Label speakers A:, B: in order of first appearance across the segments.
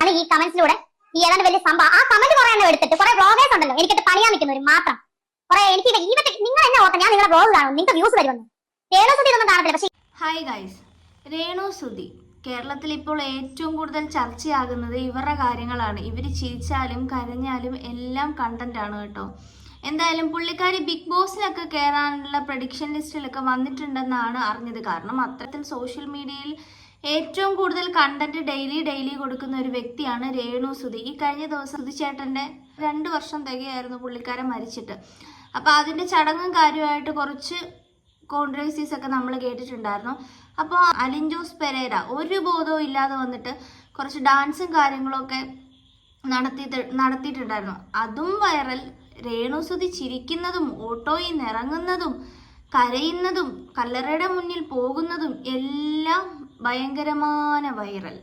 A: അല്ലെങ്കിൽ ഈ കമന്റ്സിലൂടെ ഈ ഏതാണ്ട് വലിയ സംഭവം ആ കമന്റ് കുറെ എണ്ണം എടുത്തിട്ട് കുറെ വ്ളോഗേഴ്സ് ഉണ്ടല്ലോ എനിക്കിട്ട് പണിയാൻ നിൽക്കുന്നവർ മാത്രം. കുറെ എനിക്ക് ഇത് നിങ്ങൾ എന്നെ ഓർത്ത ഞാൻ നിങ്ങളുടെ വ്ളോഗ് കാണും നിങ്ങൾക്ക് വ്യൂസ് വരുമെന്ന് രേണുസുതി ഇതൊന്നും കാണത്തില്ല പക്ഷേ
B: ഹായ് ഗൈസ് രേണു സുധി. കേരളത്തിൽ ഇപ്പോൾ ഏറ്റവും കൂടുതൽ ചർച്ചയാകുന്നത് ഇവരുടെ കാര്യങ്ങളാണ്. ഇവർ ചിരിച്ചാലും കരഞ്ഞാലും എല്ലാം കണ്ടന്റ് ആണ് കേട്ടോ. എന്തായാലും പുള്ളിക്കാരി ബിഗ് ബോസിലൊക്കെ കയറാനുള്ള പ്രഡിക്ഷൻ ലിസ്റ്റിലൊക്കെ വന്നിട്ടുണ്ടെന്നാണ് അറിഞ്ഞത്. കാരണം അത്തരത്തിൽ സോഷ്യൽ മീഡിയയിൽ ഏറ്റവും കൂടുതൽ കണ്ടന്റ് ഡെയിലി ഡെയിലി കൊടുക്കുന്ന ഒരു വ്യക്തിയാണ് രേണു സുധി. ഈ കഴിഞ്ഞ ദിവസം സുധിച്ചേട്ടന്റെ രണ്ട് വർഷം തികയായിരുന്നു പുള്ളിക്കാരൻ മരിച്ചിട്ട്. അപ്പോൾ അതിന്റെ ചടങ്ങും കാര്യമായിട്ട് കുറച്ച് കോൺട്രവേഴ്സീസ് ഒക്കെ നമ്മൾ കേട്ടിട്ടുണ്ടായിരുന്നു. അപ്പോൾ അലിൻജോസ് പെരേര ഒരു ബോധവും ഇല്ലാതെ വന്നിട്ട് കുറച്ച് ഡാൻസും കാര്യങ്ങളൊക്കെ നടത്തിയിട്ട് നടത്തിയിട്ടുണ്ടായിരുന്നു. അതും വൈറൽ രേണുസുതി ചിരിക്കുന്നതും ഓട്ടോയിൽ നിന്ന് ഇറങ്ങുന്നതും കരയുന്നതും കല്ലറയുടെ മുന്നിൽ പോകുന്നതും എല്ലാം ഭയങ്കരமான വൈറൽ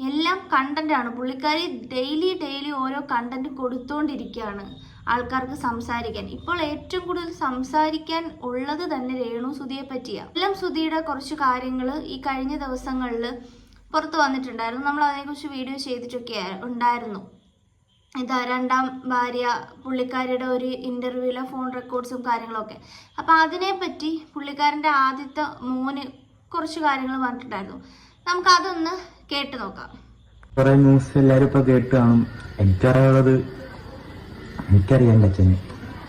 B: എല്ലാം കണ്ടന്റ് ആണ്. പുള്ളിക്കാരി ഡെയിലി ഡെയിലി ഓരോ കണ്ടന്റ് കൊടുത്തുകൊണ്ടിരിക്കുകയാണ് ആൾക്കാർക്ക് സംസാരിക്കാൻ. ഇപ്പോൾ ഏറ്റവും കൂടുതൽ സംസാരിക്കാൻ ഉള്ളത് തന്നെ രേണു സുധിയെ പറ്റിയാണ് എല്ലാം സുധിയുടെ കുറച്ച് കാര്യങ്ങൾ ഈ കഴിഞ്ഞ ദിവസങ്ങളിൽ പുറത്തു വന്നിട്ടുണ്ടായിരുന്നു. നമ്മൾ അതിനെക്കുറിച്ച് വീഡിയോ ചെയ്തിട്ടൊക്കെ ഉണ്ടായിരുന്നു. ഇതാ രണ്ടാം ഭാര്യ പുള്ളിക്കാരിയുടെ ഒരു ഇന്റർവ്യൂവിലെ ഫോൺ റെക്കോർഡ്സും കാര്യങ്ങളൊക്കെ. അപ്പോൾ അതിനെപ്പറ്റി പുള്ളിക്കാരന്റെ ആദ്യത്തെ മോന് കുറച്ച് കാര്യങ്ങൾ പറഞ്ഞിട്ടുണ്ടായിരുന്നു. നമുക്ക് അതൊന്ന് കേട്ട് നോക്കാം.
C: കുറെ ന്യൂസ് എല്ലാരും ഇപ്പൊ കേട്ട് കാണും. എനിക്കറിയാവുന്നത് എനിക്കറിയാം എന്റെ അച്ഛന്.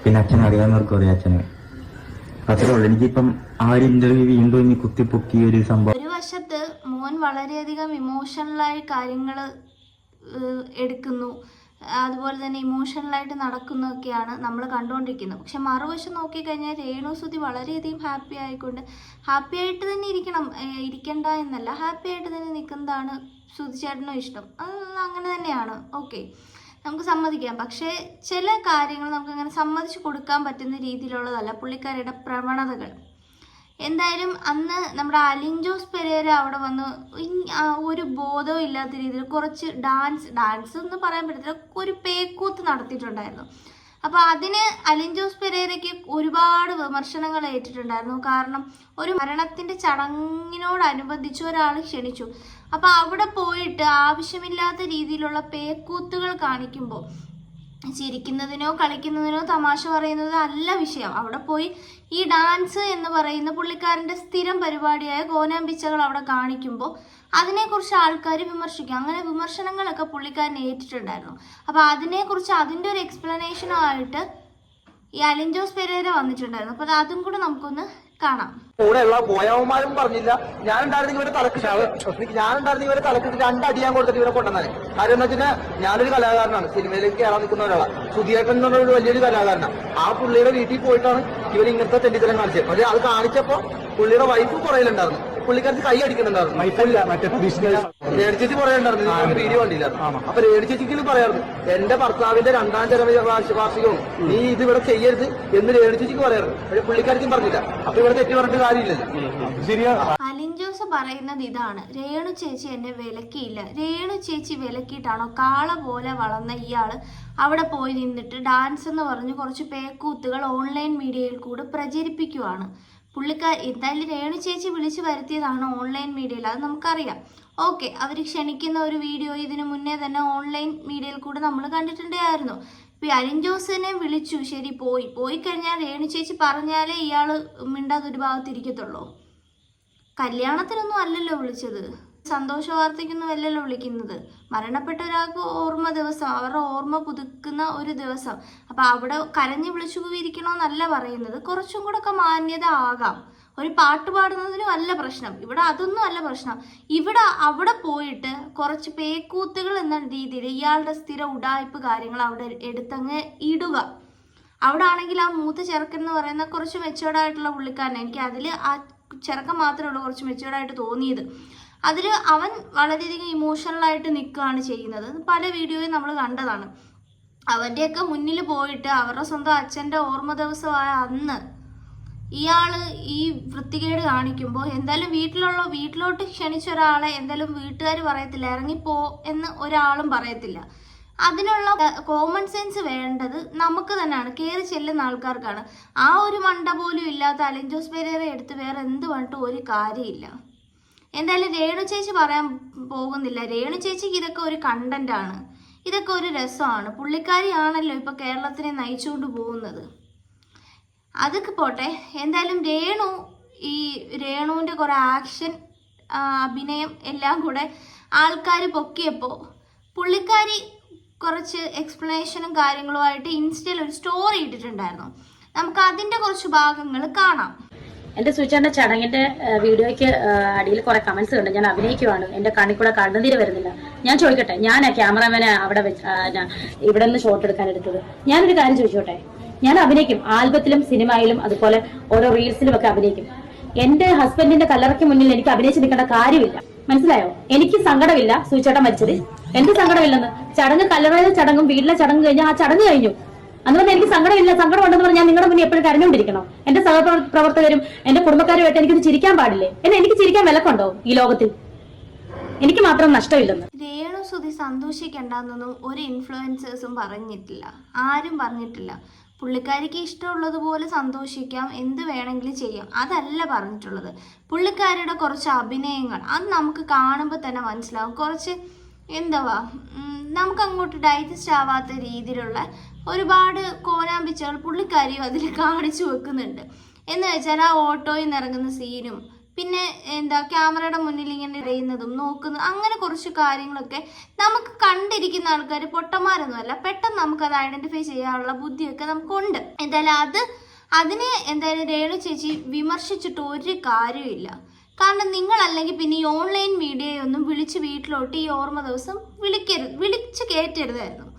C: പിന്നെ അച്ഛൻ അറിയാവുന്നവർക്കും അറിയാം അച്ഛനെ. അത്രേ ഉള്ളു. എനിക്കിപ്പം ആ ഒരു ഇന്റർവ്യൂ വീണ്ടും ഇനി കുത്തിപ്പൊക്കി ഒരു സംഭവം.
B: ഒരു വശത്ത് മോൻ വളരെയധികം ഇമോഷണലായി കാര്യങ്ങൾ എടുക്കുന്നു. അതുപോലെ തന്നെ ഇമോഷണലായിട്ട് നടക്കുന്നതൊക്കെയാണ് നമ്മൾ കണ്ടുകൊണ്ടിരിക്കുന്നത് പക്ഷെ മറുവശം നോക്കിക്കഴിഞ്ഞാൽ രേണുസുതി വളരെയധികം ഹാപ്പി ആയിക്കൊണ്ട് ഹാപ്പി ആയിട്ട് തന്നെ ഇരിക്കണം. ഇരിക്കണ്ട എന്നല്ല. ഹാപ്പി ആയിട്ട് തന്നെ നിൽക്കുന്നതാണ് സുധിച്ചേട്ടനും ഇഷ്ടം. അത് അങ്ങനെ തന്നെയാണ്. ഓക്കെ നമുക്ക് സമ്മതിക്കാം. പക്ഷേ ചില കാര്യങ്ങൾ നമുക്ക് അങ്ങനെ സമ്മതിച്ചു കൊടുക്കാൻ പറ്റുന്ന രീതിയിലുള്ളതല്ല പുള്ളിക്കാരുടെ പ്രവണതകൾ. എന്തായാലും അന്ന് നമ്മുടെ അലിൻ ജോസ് പെരേര അവിടെ വന്ന് ഒരു ബോധവും ഇല്ലാത്ത രീതിയിൽ കുറച്ച് ഡാൻസ് ഡാൻസ് എന്ന് പറയാൻ പറ്റത്തില്ല ഒരു പേക്കൂത്ത് നടത്തിയിട്ടുണ്ടായിരുന്നു. അപ്പോൾ അതിന് അലിൻ ജോസ് പെരേരയ്ക്ക് ഒരുപാട് വിമർശനങ്ങൾ ഏറ്റിട്ടുണ്ടായിരുന്നു. കാരണം ഒരു മരണത്തിന്റെ ചടങ്ങിനോടനുബന്ധിച്ച് ഒരാൾ ക്ഷണിച്ചു. അപ്പോൾ അവിടെ പോയിട്ട് ആവശ്യമില്ലാത്ത രീതിയിലുള്ള പേക്കൂത്തുകൾ കാണിക്കുമ്പോൾ ചിരിക്കുന്നതിനോ കളിക്കുന്നതിനോ തമാശ പറയുന്നതോ അല്ല വിഷയം. അവിടെ പോയി ഈ ഡാൻസ് എന്ന് പറയുന്ന പുള്ളിക്കാരന്റെ സ്ഥിരം പരിപാടിയായ കോനാമ്പിച്ചകൾ അവിടെ കാണിക്കുമ്പോൾ അതിനെക്കുറിച്ച് ആൾക്കാർ വിമർശിക്കും. അങ്ങനെ വിമർശനങ്ങളൊക്കെ പുള്ളിക്കാരൻ ഏറ്റിട്ടുണ്ടായിരുന്നു. അപ്പോൾ അതിനെക്കുറിച്ച് അതിന്റെ ഒരു എക്സ്പ്ലനേഷനോ ആയിട്ട് ഈ അലിൻജോസ് പെരേര വന്നിട്ടുണ്ടായിരുന്നു. അപ്പോൾ അത് കൂടെ നമുക്കൊന്ന് കാണാം.
D: കൂടെയുള്ള പോയവന്മാരും പറഞ്ഞില്ല. ഞാൻ ഉണ്ടായിരുന്നെങ്കിൽ ഇവരെ തലക്ക് ഞാൻ ഉണ്ടായിരുന്നെങ്കിൽ ഇവരെ തലക്കിട്ട് രണ്ടടി ഞാൻ കൊടുത്തിട്ട് ഇവരെ കൊണ്ടുവന്നാണ് കാര്യം എന്ന് വെച്ചാൽ ഞാനൊരു കലാകാരനാണ്. സിനിമയിലേക്ക് കയറാൻ നിൽക്കുന്ന ഒരാളാണ് സുധിയേട്ടൻ എന്ന് പറഞ്ഞ വലിയൊരു കലാകാരനാണ്. ആ പുള്ളിയുടെ വീട്ടിൽ പോയിട്ടാണ് ഇവർ ഇങ്ങനത്തെ തെണ്ടിത്തരം കാണിച്ചത്. പക്ഷേ അത് കാണിച്ചപ്പോ പുള്ളിയുടെ വൈഫ് പുറയിലുണ്ടായിരുന്നു പുള്ളിക്കാരത്ത് കൈ അടിക്കുന്നുണ്ടായിരുന്നു. രേഡിച്ചേച്ചി പറയണ്ടായിരുന്നു വീഡിയോ കണ്ടില്ല അപ്പൊ രേഡിച്ചേച്ചിക്ക് പറയാറുണ്ട് എന്റെ ഭർത്താവിന്റെ രണ്ടാം വാർഷികവും നീ ഇത് ഇവിടെ ചെയ്യരുത് എന്ന് രേഡിച്ചേച്ചിക്ക് പറയാറുണ്ട്. പക്ഷെ പുള്ളിക്കാർക്കും പറഞ്ഞില്ല. അപ്പൊ ഇവിടെ തെറ്റി പറഞ്ഞിട്ട് കാര്യമില്ലല്ലോ.
B: അലിൻ ജോസ് പറയുന്നത് ഇതാണ്. രേണു ചേച്ചി എന്നെ വിലക്കിയില്ല. രേണു ചേച്ചി വിലക്കിയിട്ടാണോ കാള പോലെ വളർന്ന ഇയാൾ അവിടെ പോയി നിന്നിട്ട് ഡാൻസ് എന്ന് പറഞ്ഞ് കുറച്ച് പേക്കൂത്തുകൾ ഓൺലൈൻ മീഡിയയിൽ കൂടെ പ്രചരിപ്പിക്കുവാണ്. പുള്ളിക്കാർ എന്തായാലും രേണു ചേച്ചി വിളിച്ചു വരുത്തിയതാണ് ഓൺലൈൻ മീഡിയയിൽ അത് നമുക്കറിയാം. ഓക്കെ അവർ ക്ഷണിക്കുന്ന ഒരു വീഡിയോ ഇതിനു മുന്നേ തന്നെ ഓൺലൈൻ മീഡിയയിൽ കൂടെ നമ്മൾ കണ്ടിട്ടുണ്ടായിരുന്നു. ഇപ്പം അരുൺ ജോസിനെ വിളിച്ചു. ശരി പോയി. പോയി കഴിഞ്ഞാൽ രേണു ചേച്ചി പറഞ്ഞാലേ ഇയാൾ മിണ്ടാതൊരു ഭാഗത്തിരിക്കത്തുള്ളൂ കല്യാണത്തിനൊന്നും അല്ലല്ലോ വിളിച്ചത്. സന്തോഷ വാർത്തയ്ക്കൊന്നും അല്ലല്ലോ വിളിക്കുന്നത്. മരണപ്പെട്ട ഒരാൾക്ക് ഓർമ്മ ദിവസം അവരുടെ ഓർമ്മ പുതുക്കുന്ന ഒരു ദിവസം. അപ്പം അവിടെ കരഞ്ഞു വിളിച്ചു പോയിരിക്കണോന്നല്ല പറയുന്നത്. കുറച്ചും കൂടെ ഒക്കെ മാന്യത ആകാം. ഒരു പാട്ട് പാടുന്നതിനും അല്ല പ്രശ്നം. ഇവിടെ അതൊന്നും അല്ല പ്രശ്നം. ഇവിടെ അവിടെ പോയിട്ട് കുറച്ച് പേക്കൂത്തുകൾ എന്ന രീതിയിൽ ഇയാളുടെ സ്ഥിര ഉടായ്പ് കാര്യങ്ങൾ അവിടെ എടുത്തങ്ങ് ഇടുക. അവിടെ ആണെങ്കിൽ ആ മൂത്ത ചെറുക്കൻ എന്ന് പറയുന്ന കുറച്ച് മെച്ചുവേർഡ് പുള്ളിക്കാരൻ എനിക്ക് അതിൽ ആ ചെറുക്കൻ മാത്രമേ ഉള്ളൂ കുറച്ച് മെച്ചുവേർഡ് തോന്നിയത്. അതിൽ അവൻ വളരെയധികം ഇമോഷണലായിട്ട് നിൽക്കുകയാണ് ചെയ്യുന്നത്. പല വീഡിയോയും നമ്മൾ കണ്ടതാണ്. അവന്റെയൊക്കെ മുന്നിൽ പോയിട്ട് അവരുടെ സ്വന്തം അച്ഛന്റെ ഓർമ്മ ദിവസമായ അന്ന് ഇയാൾ ഈ വൃത്തികേട് കാണിക്കുമ്പോൾ എന്തായാലും വീട്ടിലുള്ള വീട്ടിലോട്ട് ക്ഷണിച്ച ഒരാളെ എന്തായാലും വീട്ടുകാർ പറയത്തില്ല ഇറങ്ങിപ്പോ എന്ന് ഒരാളും പറയത്തില്ല. അതിനുള്ള കോമൺ സെൻസ് വേണ്ടത് നമുക്ക് തന്നെയാണ്. കയറി ചെല്ലുന്ന ആൾക്കാർക്കാണ്. ആ ഒരു മണ്ട പോലും ഇല്ലാത്ത അലൻജോസ് ജോസ് പെരേര എടുത്ത് വേറെ എന്ത് പറഞ്ഞിട്ട് ഒരു കാര്യമില്ല. എന്തായാലും രേണു ചേച്ചി പറയാൻ പോകുന്നില്ല. രേണു ചേച്ചിക്ക് ഇതൊക്കെ ഒരു കണ്ടന്റ് ആണ്. ഇതൊക്കെ ഒരു രസമാണ്. പുള്ളിക്കാരിയാണല്ലോ ഇപ്പൊ കേരളത്തിനെ നയിച്ചുകൊണ്ട് പോകുന്നത്. അതൊക്കെ പോട്ടെ. എന്തായാലും രേണു ഈ രേണുവിന്റെ കുറേ ആക്ഷൻ അഭിനയം എല്ലാം കൂടെ ആൾക്കാർ പൊക്കിയപ്പോൾ പുള്ളിക്കാരി കുറച്ച് എക്സ്പ്ലനേഷനും കാര്യങ്ങളുമായിട്ട് ഇൻസ്റ്റയിൽ ഒരു സ്റ്റോറി ഇട്ടിട്ടുണ്ടായിരുന്നു. നമുക്ക് അതിന്റെ കുറച്ച് ഭാഗങ്ങൾ കാണാം.
E: എന്റെ സുചേട്ടന്റെ ചടങ്ങിന്റെ വീഡിയോയ്ക്ക് അടിയിൽ കുറെ കമന്റ്സ് ഉണ്ട് ഞാൻ അഭിനയിക്കുവാണ്. എന്റെ കണ്ണിൽ കൂടെ വരുന്നില്ല. ഞാൻ ചോദിക്കട്ടെ ഞാൻ ക്യാമറാമാനെ അവിടെ വെച്ച് ഇവിടെ നിന്ന് ഷോട്ട് എടുക്കാൻ എടുത്തത്? ഞാനൊരു കാര്യം ചോദിച്ചോട്ടെ? ഞാൻ അഭിനയിക്കും. ആൽബത്തിലും സിനിമയിലും അതുപോലെ ഓരോ റീൽസിലും ഒക്കെ അഭിനയിക്കും. എന്റെ ഹസ്ബൻഡിന്റെ കല്ലറയ്ക്ക് മുന്നിൽ എനിക്ക് അഭിനയിച്ച് നിൽക്കേണ്ട കാര്യമില്ല. മനസ്സിലായോ? എനിക്ക് സങ്കടമില്ല സൂചേട്ടൻ മരിച്ചത് എന്ത് സങ്കടമില്ലെന്ന്? ചടങ്ങ് കല്ലറയിലെ ചടങ്ങും വീട്ടിലെ ചടങ്ങ് കഴിഞ്ഞാൽ ആ ചടങ്ങ് കഴിഞ്ഞു. അതുകൊണ്ട് എനിക്ക് സങ്കടമില്ല. സങ്കടം ഉണ്ടെന്ന് പറഞ്ഞാൽ നിങ്ങളുടെ മുന്നിൽ എപ്പോഴും കരഞ്ഞുകൊണ്ടിരിക്കണം. എന്റെ സഹപ്രവർത്തകരും എന്റെ കുടുംബക്കാരുമായിട്ട് എനിക്കിത് ചിരിക്കാൻ പാടില്ലേ? എന്നെ എനിക്ക് ചിരിക്കാൻ വിലക്കുണ്ടോ ഈ ലോകത്തിൽ എനിക്ക് മാത്രം നഷ്ടമില്ലെന്ന്.
B: രേണു സുധി സന്തോഷിക്കണ്ടെന്നൊന്നും ഒരു ഇൻഫ്ലുവൻസേഴ്സും പറഞ്ഞിട്ടില്ല. ആരും പറഞ്ഞിട്ടില്ല. പുള്ളിക്കാരിക്ക് ഇഷ്ടമുള്ളതുപോലെ സന്തോഷിക്കാം. എന്ത് വേണമെങ്കിലും ചെയ്യാം. അതല്ല പറഞ്ഞിട്ടുള്ളത്. പുള്ളിക്കാരിയുടെ കുറച്ച് അഭിനയങ്ങൾ. അത് നമുക്ക് കാണുമ്പോൾ തന്നെ മനസ്സിലാവും. കുറച്ച് എന്തുവാ? നമുക്ക് അങ്ങോട്ട് ഡൈജസ്റ്റ് ആവാത്ത രീതിയിലുള്ള ഒരുപാട് കോനാമ്പിച്ചകൾ പുള്ളിക്കാരിയും അതിൽ കാണിച്ചു വെക്കുന്നുണ്ട്. എന്ന് വെച്ചാൽ ആ ഓട്ടോയിൽ നിന്ന് ഇറങ്ങുന്ന സീനും പിന്നെ എന്താ ക്യാമറയുടെ മുന്നിൽ ഇങ്ങനെ ഇറയുന്നതും നോക്കുന്നതും അങ്ങനെ കുറച്ച് കാര്യങ്ങളൊക്കെ നമുക്ക് കണ്ടിരിക്കുന്ന ആൾക്കാർ പൊട്ടന്മാരൊന്നുമല്ല പെട്ടെന്ന് നമുക്കത് ഐഡന്റിഫൈ ചെയ്യാനുള്ള ബുദ്ധിയൊക്കെ നമുക്കുണ്ട്. എന്തായാലും അത് അതിനെ എന്തായാലും രേണു ചേച്ചി വിമർശിച്ചിട്ട് ഒരു കാര്യമില്ല കാരണം നിങ്ങളല്ലെങ്കിൽ പിന്നെ ഈ ഓൺലൈൻ മീഡിയയൊന്നും വിളിച്ച് വീട്ടിലോട്ട് ഈ ഓർമ്മ ദിവസം വിളിക്കരുത് വിളിച്ച് കയറ്റരുതായിരുന്നു.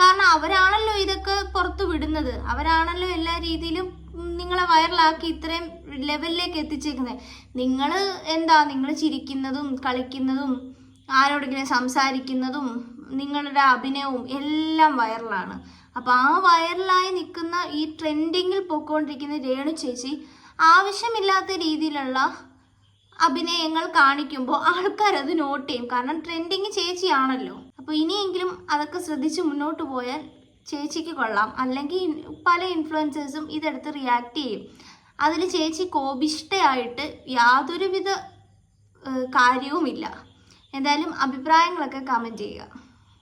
B: കാരണം അവരാണല്ലോ ഇതൊക്കെ പുറത്തു വിടുന്നത്. അവരാണല്ലോ എല്ലാ രീതിയിലും നിങ്ങളെ വൈറലാക്കി ഇത്രയും ലെവലിലേക്ക് എത്തിച്ചേക്കുന്നത്. നിങ്ങൾ എന്താ? നിങ്ങൾ ചിരിക്കുന്നതും കളിക്കുന്നതും ആരോടെങ്കിലും സംസാരിക്കുന്നതും നിങ്ങളുടെ അഭിനയവും എല്ലാം വൈറലാണ്. അപ്പോൾ ആ വൈറലായി നിൽക്കുന്ന ഈ ട്രെൻഡിങ്ങിൽ പൊയ്ക്കൊണ്ടിരിക്കുന്ന രേണു ചേച്ചി ആവശ്യമില്ലാത്ത രീതിയിലുള്ള അഭിനയങ്ങൾ കാണിക്കുമ്പോൾ ആൾക്കാർ അത് നോട്ട് ചെയ്യും. കാരണം ട്രെൻഡിങ് ചേച്ചിയാണല്ലോ. അപ്പോൾ ഇനിയെങ്കിലും അതൊക്കെ ശ്രദ്ധിച്ച് മുന്നോട്ട് പോയാൽ ചേച്ചിക്ക് കൊള്ളാം. അല്ലെങ്കിൽ പല ഇൻഫ്ലുവൻസേഴ്സും ഇതെടുത്ത് റിയാക്ട് ചെയ്യും. അതിൽ ചേച്ചി കോപിഷ്ടയായിട്ട് യാതൊരുവിധ കാര്യവുമില്ല. എന്തായാലും അഭിപ്രായങ്ങളൊക്കെ കമന്റ് ചെയ്യുക.